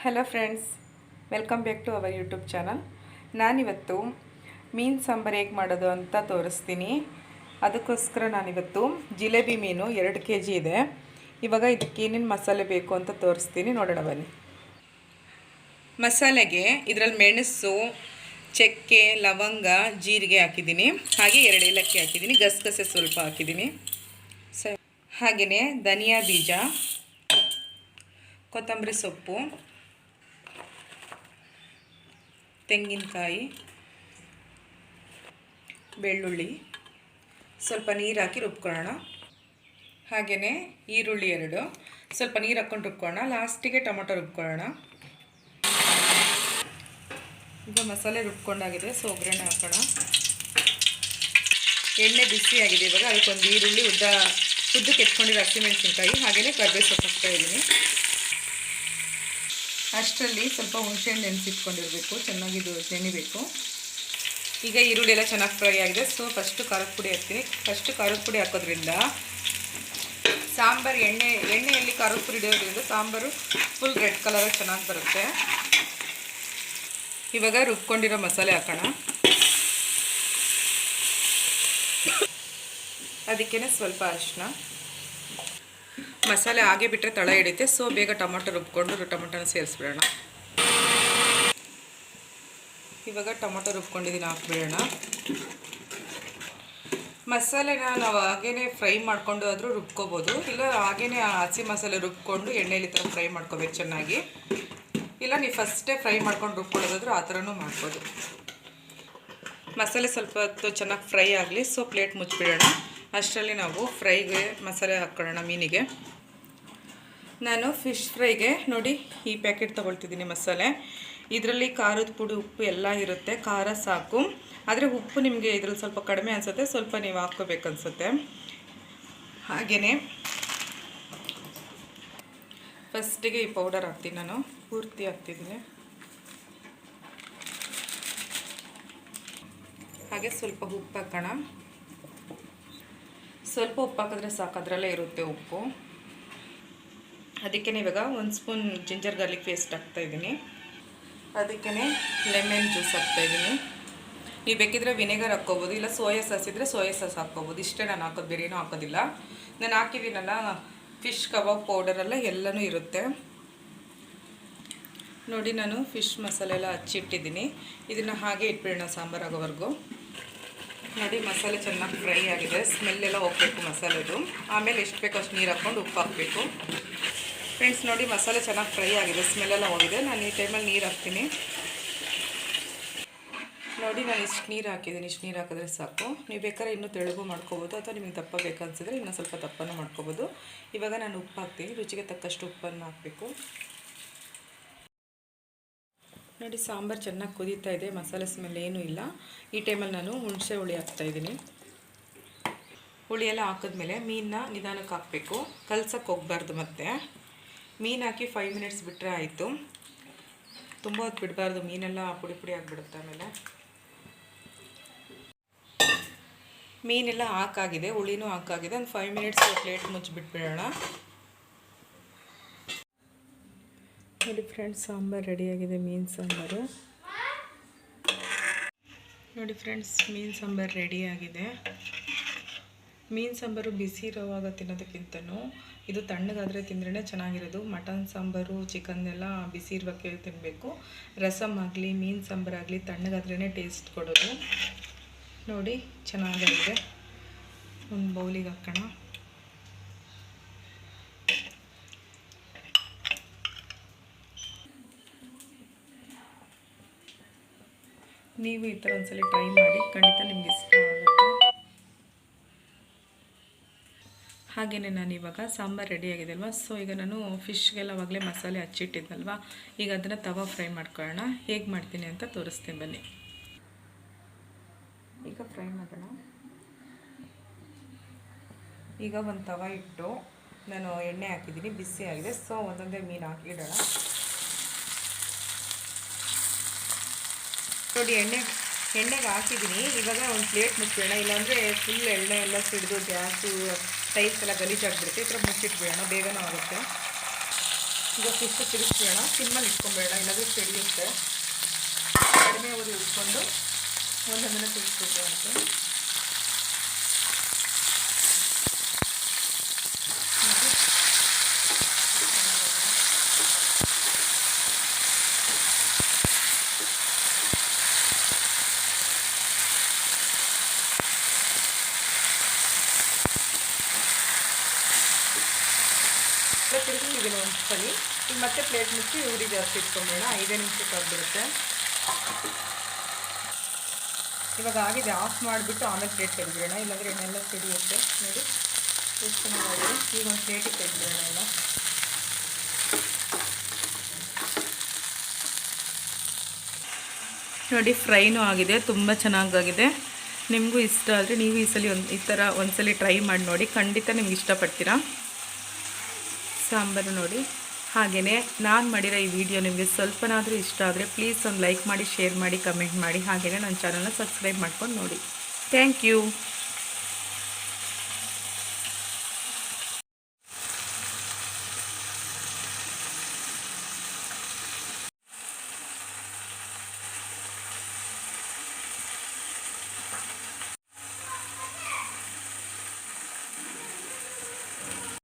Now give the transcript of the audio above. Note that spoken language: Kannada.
Hello friends welcome back to our YouTube channel ನಾನಿವತ್ತು ಮೀನು ಸಾಂಬಾರು ಹೇಗೆ ಮಾಡೋದು ಅಂತ ತೋರಿಸ್ತೀನಿ. ಅದಕ್ಕೋಸ್ಕರ ನಾನಿವತ್ತು ಜಿಲೇಬಿ ಮೀನು ಎರಡು ಕೆ ಜಿ ಇದೆ. ಇವಾಗ ಇದಕ್ಕೆ ಏನೇನು ಮಸಾಲೆ ಬೇಕು ಅಂತ ತೋರಿಸ್ತೀನಿ. ನೋಡೋಣ ಬನ್ನಿ. ಮಸಾಲೆಗೆ ಇದರಲ್ಲಿ ಮೆಣಸು, ಚಕ್ಕೆ, ಲವಂಗ, ಜೀರಿಗೆ ಹಾಕಿದ್ದೀನಿ. ಹಾಗೆ ಎರಡು ಏಲಕ್ಕಿ ಹಾಕಿದ್ದೀನಿ. ಗಸಗಸೆ ಸ್ವಲ್ಪ ಹಾಕಿದ್ದೀನಿ. ಸ ಹಾಗೆಯೇ ಧನಿಯಾ ಬೀಜ, ಕೊತ್ತಂಬರಿ ಸೊಪ್ಪು ತೆಂಗಿನಕಾಯಿ, ಬೆಳ್ಳುಳ್ಳಿ, ಸ್ವಲ್ಪ ನೀರು ಹಾಕಿ ರುಬ್ಕೊಳ್ಳೋಣ. ಹಾಗೆಯೇ ಈರುಳ್ಳಿ ಎರಡು, ಸ್ವಲ್ಪ ನೀರು ಹಾಕ್ಕೊಂಡು ರುಬ್ಕೊಳ್ಳೋಣ. ಲಾಸ್ಟಿಗೆ ಟೊಮೊಟೊ ರುಬ್ಕೊಳ್ಳೋಣ. ಈಗ ಮಸಾಲೆ ರುಬ್ಕೊಂಡಾಗಿದೆ, ಸೊ ಒಗ್ಗರಣೆ ಹಾಕೋಣ. ಎಣ್ಣೆ ಬಿಸಿ ಆಗಿದೆ ಇವಾಗ, ಅದಕ್ಕೊಂದು ಈರುಳ್ಳಿ ಉದ್ದ, ಉದ್ದಕ್ಕೆ ಎತ್ಕೊಂಡಿರೋ ಹಸಿಮೆಣಸಿನ್ಕಾಯಿ ಹಾಗೆಯೇ ಕರ್ಬೇವು ಸೊಪ್ಪು ಹಾಕ್ತಾ ಇದ್ದೀನಿ. ಅಷ್ಟರಲ್ಲಿ ಸ್ವಲ್ಪ ಹುಣಸೆಹಣ್ಣು ನೆನೆಸಿಟ್ಕೊಂಡಿರಬೇಕು, ಚೆನ್ನಾಗಿ ಇದು ನೆನಿಬೇಕು. ಈಗ ಈರುಳ್ಳಿ ಎಲ್ಲ ಚೆನ್ನಾಗಿ ಫ್ರೈ ಆಗಿದೆ. ಸೊ ಫಸ್ಟು ಖಾರದ ಪುಡಿ ಹಾಕ್ತೀನಿ. ಫಸ್ಟು ಖಾರದ ಪುಡಿ ಹಾಕೋದ್ರಿಂದ ಸಾಂಬಾರು ಎಣ್ಣೆ, ಎಣ್ಣೆಯಲ್ಲಿ ಖಾರದ ಪುಡಿ ಇಡೋದ್ರಿಂದ ಸಾಂಬಾರು ಫುಲ್ ರೆಡ್ ಕಲರಾಗಿ ಚೆನ್ನಾಗಿ ಬರುತ್ತೆ. ಇವಾಗ ರುಬ್ಕೊಂಡಿರೋ ಮಸಾಲೆ ಹಾಕೋಣ. ಅದಕ್ಕೇ ಸ್ವಲ್ಪ ಅರಿಶಿನ ಮಸಾಲೆ ಹಾಗೆ ಬಿಟ್ಟರೆ ತಳ ಹಿಡಿತೆ ಸೊ ಬೇಗ ಟೊಮೊಟೊ ರುಬ್ಕೊಂಡು ಟೊಮೊಟೊನ ಸೇರಿಸ್ಬಿಡೋಣ. ಇವಾಗ ಟೊಮೊಟೊ ರುಬ್ಕೊಂಡಿದ್ದೀನಿ ಹಾಕ್ಬಿಡೋಣ. ಮಸಾಲೆನ ನಾವು ಹಾಗೇ ಫ್ರೈ ಮಾಡ್ಕೊಂಡು ಆದರೂ ರುಬ್ಕೋಬೋದು. ಇಲ್ಲ ಹಾಗೇ ಹಸಿ ಮಸಾಲೆ ರುಬ್ಕೊಂಡು ಎಣ್ಣೆಲಿ ಥರ ಫ್ರೈ ಮಾಡ್ಕೋಬೇಕು ಚೆನ್ನಾಗಿ. ಇಲ್ಲ, ನೀವು ಫಸ್ಟೇ ಫ್ರೈ ಮಾಡ್ಕೊಂಡು ರುಬ್ಕೊಳ್ಳೋದಾದ್ರೂ ಆ ಥರನೂ ಮಾಡ್ಬೋದು. ಮಸಾಲೆ ಸ್ವಲ್ಪ ಹೊತ್ತು ಚೆನ್ನಾಗಿ ಫ್ರೈ ಆಗಲಿ. ಸೊ ಪ್ಲೇಟ್ ಮುಚ್ಚಿಬಿಡೋಣ. ಅಷ್ಟರಲ್ಲಿ ನಾವು ಫ್ರೈಗೆ ಮಸಾಲೆ ಹಾಕ್ಕೊಳ್ಳೋಣ ಮೀನಿಗೆ. ನಾನು ಫಿಶ್ ಫ್ರೈಗೆ ನೋಡಿ ಈ ಪ್ಯಾಕೆಟ್ ತೊಗೊಳ್ತಿದ್ದೀನಿ ಮಸಾಲೆ. ಇದರಲ್ಲಿ ಖಾರದ ಪುಡಿ, ಉಪ್ಪು ಎಲ್ಲ ಇರುತ್ತೆ. ಖಾರ ಸಾಕು. ಆದರೆ ಉಪ್ಪು ನಿಮಗೆ ಇದ್ರಲ್ಲಿ ಸ್ವಲ್ಪ ಕಡಿಮೆ ಅನಿಸುತ್ತೆ. ಸ್ವಲ್ಪ ನೀವು ಹಾಕ್ಕೋಬೇಕನ್ಸುತ್ತೆ. ಹಾಗೆಯೇ ಫಸ್ಟಿಗೆ ಈ ಪೌಡರ್ ಹಾಕ್ತೀನಿ ನಾನು. ಪೂರ್ತಿ ಹಾಕ್ತಿದ್ದೀನಿ. ಹಾಗೆ ಸ್ವಲ್ಪ ಉಪ್ಪು ಹಾಕೋಣ. ಸ್ವಲ್ಪ ಉಪ್ಪು ಹಾಕಿದ್ರೆ ಸಾಕು. ಅದರಲ್ಲೇ ಇರುತ್ತೆ ಉಪ್ಪು. ಅದಕ್ಕೆ ಇವಾಗ ಒಂದು ಸ್ಪೂನ್ ಜಿಂಜರ್ ಗಾರ್ಲಿಕ್ ಪೇಸ್ಟ್ ಹಾಕ್ತಾಯಿದ್ದೀನಿ ಅದಕ್ಕೇ ಲೆಮನ್ ಜ್ಯೂಸ್ ಹಾಕ್ತಾಯಿದ್ದೀನಿ ನೀವು ಬೇಕಿದ್ರೆ ವಿನೆಗರ್ ಹಾಕ್ಕೋಬೋದು, ಇಲ್ಲ ಸೋಯಾ ಸಾಸ್ ಇದ್ದರೆ ಸೋಯಾ ಸಾಸ್ ಹಾಕ್ಕೋಬೋದು. ಇಷ್ಟೇ ನಾನು ಹಾಕೋದು ಬೇರೇನೂ ಹಾಕೋದಿಲ್ಲ. ನಾನು ಹಾಕಿದ್ದೀನಲ್ಲ, ಫಿಶ್ ಕಬಾಬ್ ಪೌಡರೆಲ್ಲ ಎಲ್ಲನೂ ಇರುತ್ತೆ. ನೋಡಿ, ನಾನು ಫಿಶ್ ಮಸಾಲೆ ಎಲ್ಲ ಹಚ್ಚಿಟ್ಟಿದ್ದೀನಿ. ಇದನ್ನು ಹಾಗೆ ಇಟ್ಬಿಡೋಣ ಸಾಂಬಾರು ಆಗೋವರೆಗೂ. ನೋಡಿ, ಮಸಾಲೆ ಚೆನ್ನಾಗಿ ಫ್ರೈ ಆಗಿದೆ. ಸ್ಮೆಲ್ಲೆಲ್ಲ ಹೋಗಬೇಕು ಮಸಾಲೆದು. ಆಮೇಲೆ ಎಷ್ಟು ಬೇಕೋ ಅಷ್ಟು ನೀರು ಹಾಕ್ಕೊಂಡು ಉಪ್ಪು ಹಾಕಬೇಕು. ಫ್ರೆಂಡ್ಸ್ ನೋಡಿ ಮಸಾಲೆ ಚೆನ್ನಾಗಿ ಫ್ರೈ ಆಗಿದೆ ಸ್ಮೆಲ್ಲೆಲ್ಲ ಹೋಗಿದೆ. ನಾನು ಈ ಟೈಮಲ್ಲಿ ನೀರು ಹಾಕ್ತೀನಿ. ನೋಡಿ ನಾನು ಇಷ್ಟು ನೀರು ಹಾಕಿದ್ದೀನಿ, ಇಷ್ಟು ನೀರು ಹಾಕಿದ್ರೆ ಸಾಕು. ನೀವು ಬೇಕಾದ್ರೆ ಇನ್ನೂ ತೆಳುಗು ಮಾಡ್ಕೋಬೋದು, ಅಥವಾ ನಿಮಗೆ ದಪ್ಪ ಬೇಕನ್ಸಿದ್ರೆ ಇನ್ನೂ ಸ್ವಲ್ಪ ದಪ್ಪನೂ ಮಾಡ್ಕೋಬೋದು. ಇವಾಗ ನಾನು ಉಪ್ಪು ಹಾಕ್ತೀನಿ, ರುಚಿಗೆ ತಕ್ಕಷ್ಟು ಉಪ್ಪನ್ನು ಹಾಕಬೇಕು. ನೋಡಿ, ಸಾಂಬಾರು ಚೆನ್ನಾಗಿ ಕುದೀತಾ ಇದೆ, ಮಸಾಲೆ ಸ್ಮೆಲ್ ಏನೂ ಇಲ್ಲ. ಈ ಟೈಮಲ್ಲಿ ನಾನು ಹುಣಸೆ ಹುಳಿ ಹಾಕ್ತಾಯಿದ್ದೀನಿ ಹುಳಿ ಎಲ್ಲ ಹಾಕಿದ್ಮೇಲೆ ಮೀನನ್ನ ನಿಧಾನಕ್ಕೆ ಹಾಕಬೇಕು. ಕಲ್ಸಕ್ಕೆ ಹೋಗ್ಬಾರ್ದು ಮತ್ತೆ. ಮೀನು ಹಾಕಿ ಫೈವ್ ಮಿನಿಟ್ಸ್ ಬಿಟ್ಟರೆ ಆಯಿತು. ತುಂಬ ಹೊತ್ತು ಬಿಡಬಾರ್ದು, ಮೀನೆಲ್ಲ ಪುಡಿ ಪುಡಿ ಆಗಿಬಿಡುತ್ತೆ ಆಮೇಲೆ. ಮೀನೆಲ್ಲ ಹಾಕಾಗಿದೆ, ಹುಳಿನೂ ಹಾಕಾಗಿದೆ. ಒಂದು ಫೈವ್ ಮಿನಿಟ್ಸ್ ಪ್ಲೇಟ್ ಮುಚ್ಚಿಬಿಟ್ಬಿಡೋಣ ನೋಡಿ ಫ್ರೆಂಡ್ಸ್ ಸಾಂಬಾರು ರೆಡಿಯಾಗಿದೆ ಮೀನು ಸಾಂಬಾರು. ನೋಡಿ ಫ್ರೆಂಡ್ಸ್ ಮೀನು ಸಾಂಬಾರು ರೆಡಿಯಾಗಿದೆ ಮೀನು ಸಾಂಬಾರು ಬಿಸಿ ಇರೋವಾಗ ತಿನ್ನೋದಕ್ಕಿಂತನೂ ಇದು ತಣ್ಣಗಾದರೆ ತಿಂದ್ರೇ ಚೆನ್ನಾಗಿರೋದು. ಮಟನ್ ಸಾಂಬಾರು ಚಿಕನ್ ಎಲ್ಲ ಬಿಸಿ ಇರುವಾಗೆ ತಿನ್ನಬೇಕು ರಸಮ್ ಆಗಲಿ, ಮೀನು ಸಾಂಬಾರಾಗಲಿ ತಣ್ಣಗಾದ್ರೇ ಟೇಸ್ಟ್ ಕೊಡೋದು. ನೋಡಿ ಚೆನ್ನಾಗಿದೆ ಒಂದು ಬೌಲಿಗೆ ಹಾಕೋಣ. ನೀವು ಈ ಥರ ಒಂದ್ಸಲ ಟ್ರೈ ಮಾಡಿ, ಖಂಡಿತ ನಿಮ್ಗೆ ಇಷ್ಟ ಹಾಗೆಯೇ ನಾನು ಇವಾಗ ಸಾಂಬಾರು ರೆಡಿಯಾಗಿದೆ ಅಲ್ವಾ ಸೊ ಈಗ ನಾನು ಫಿಶ್ಗೆಲ್ಲ ಅವಾಗಲೇ ಮಸಾಲೆ ಹಚ್ಚಿಟ್ಟಿದ್ದಲ್ವಾ ಈಗ ಅದನ್ನು ತವಾ ಫ್ರೈ ಮಾಡ್ಕೊಳ್ಳೋಣ. ಹೇಗೆ ಮಾಡ್ತೀನಿ ಅಂತ ತೋರಿಸ್ತೀನಿ ಬನ್ನಿ. ಈಗ ಫ್ರೈ ಮಾಡೋಣ. ಈಗ ಒಂದು ತವ ಇಟ್ಟು ನಾನು ಎಣ್ಣೆ ಹಾಕಿದ್ದೀನಿ, ಬಿಸಿ ಆಗಿದೆ. ಸೊ ಒಂದೊಂದೇ ಮೀನು ಹಾಕಿಡೋಣ. ನೋಡಿ, ಎಣ್ಣೆ ಎಣ್ಣೆಗೆ ಹಾಕಿದ್ದೀನಿ. ಇವಾಗ ಒಂದು ಪ್ಲೇಟ್ ಮುಚ್ಚೋಣ ಇಲ್ಲಾಂದರೆ ಫುಲ್ ಎಣ್ಣೆ ಎಲ್ಲ ಸಿಡಿದು ಗ್ಯಾಸು ಟೈಲ್ಸ್ ಎಲ್ಲ ಗಲೀಜಾಗಿಬಿಡುತ್ತೆ ಈ ಥರ ಮುಚ್ಚಿಟ್ಬಿಡೋಣ. ಬೇಗನೂ ಆಗುತ್ತೆ. ಈಗ ಫಿಶ್ ತಿರುಗಿಸ್ಬೇಡ ಸಿಮ್ಮಲ್ಲಿ ಇಟ್ಕೊಂಬೇಡ. ಇಲ್ಲಾಂದರೆ ಸಿಡಿಯುತ್ತೆ. ಕಡಿಮೆ ಅವರು ಇಟ್ಕೊಂಡು ಒಂದೊಂದನ್ನು ತಿರುಗಿಸ್ಬೇಕು ಅಂತ. ತಿರುಗಿಸಿದ್ದೀನಿ ಒಂದು ಸಲ ಈಗ ಮತ್ತೆ ಪ್ಲೇಟ್ ಮುಚ್ಚಿ ಉರಿ ಜಾಸ್ತಿ ಇಟ್ಕೊಂಬೇಡ. ಐದೇ ನಿಮಿಷಕ್ಕೆ ಆಗಿಬಿಡುತ್ತೆ ಇವಾಗ ಆಗಿದೆ ಆಫ್ ಮಾಡಿಬಿಟ್ಟು ಆಮೇಲೆ ಪ್ಲೇಟ್ ತೆಗೆದ್ಬಿಡೋಣ. ಇಲ್ಲಾಂದರೆ ಎಣ್ಣೆಲ್ಲ ಸಿಡಿಯುತ್ತೆ. ನೋಡಿ ಎಷ್ಟು ಚೆನ್ನಾಗಿದೆ ಈಗ ಒಂದು ಪ್ಲೇಟಿಗೆ ತೆಗೆದ್ಬಿಡೋಣ ಎಲ್ಲ. ನೋಡಿ ಫ್ರೈನೂ ಆಗಿದೆ. ತುಂಬ ಚೆನ್ನಾಗಾಗಿದೆ. ನಿಮಗೂ ಇಷ್ಟ ಆದರೆ ನೀವು ಈ ಸಲ ಒಂದು ಈ ಥರ ಒಂದ್ಸಲಿ ಟ್ರೈ ಮಾಡಿ ನೋಡಿ. ಖಂಡಿತ ನಿಮ್ಗೆ ಇಷ್ಟಪಡ್ತೀರಾ. ಸಾಂಬಾರು ನೋಡಿ. ಹಾಗೆಯೇ ನಾನು ಮಾಡಿರೋ ಈ ವಿಡಿಯೋ ನಿಮಗೆ ಸ್ವಲ್ಪನಾದರೂ ಇಷ್ಟ ಆದರೆ ಪ್ಲೀಸ್ ಒಂದು ಲೈಕ್ ಮಾಡಿ ಶೇರ್ ಮಾಡಿ ಕಮೆಂಟ್ ಮಾಡಿ. ಹಾಗೆಯೇ ನನ್ನ ಚಾನಲ್ನ ಸಬ್ಸ್ಕ್ರೈಬ್ ಮಾಡ್ಕೊಂಡು ನೋಡಿ. Thank you